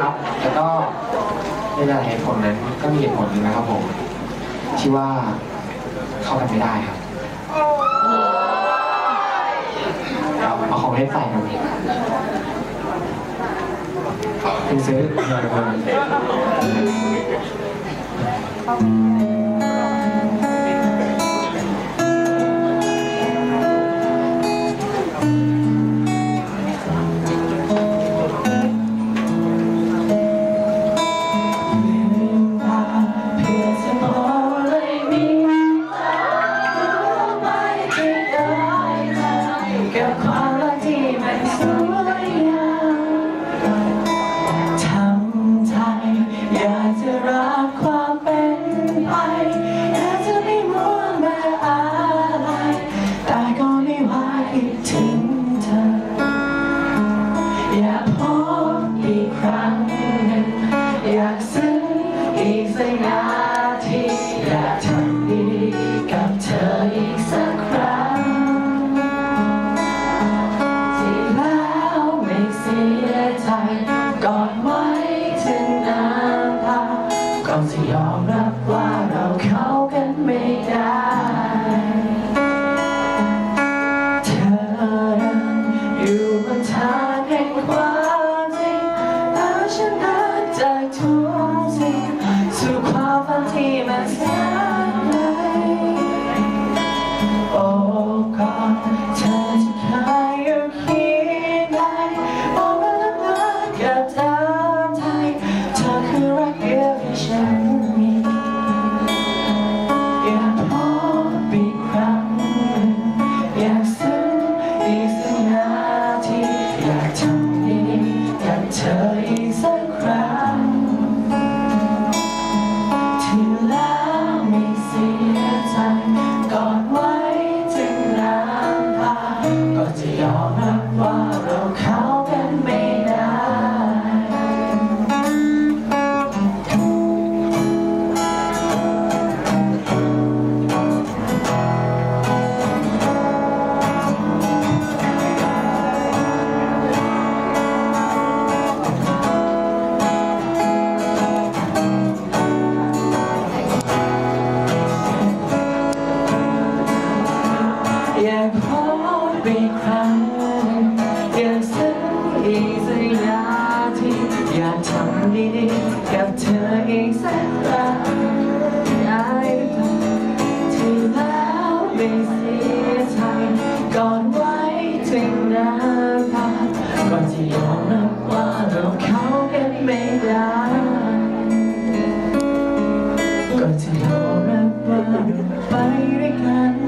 ครับ แล้วก็ในหลายเหตุผลนั้นก็มีเหตุผลหนึงนะครับผม ที่ว่าเข้ากันไม่ได้ครับเอาเอาของเล่นใส่กันเองคุณซื้อเงินมา call a demon. เราจะยอมรับว่าเราเข้ากันไม่ได้ เธออยู่บนทางแห่งความจริงแล้วฉันนั้นจากทุก อยากพอีกครั้งยากซื้ออีสันทีอยากทำดีๆกับเธออีสักครั้งไอ้ที่แล้วไม่สียใจก่อนไว้ถึงนาพาก่อนที่ยอมรับว่าเราเข้ากันไม่ได้ก่อนที่ยอมรับว่าไปด้วยกัน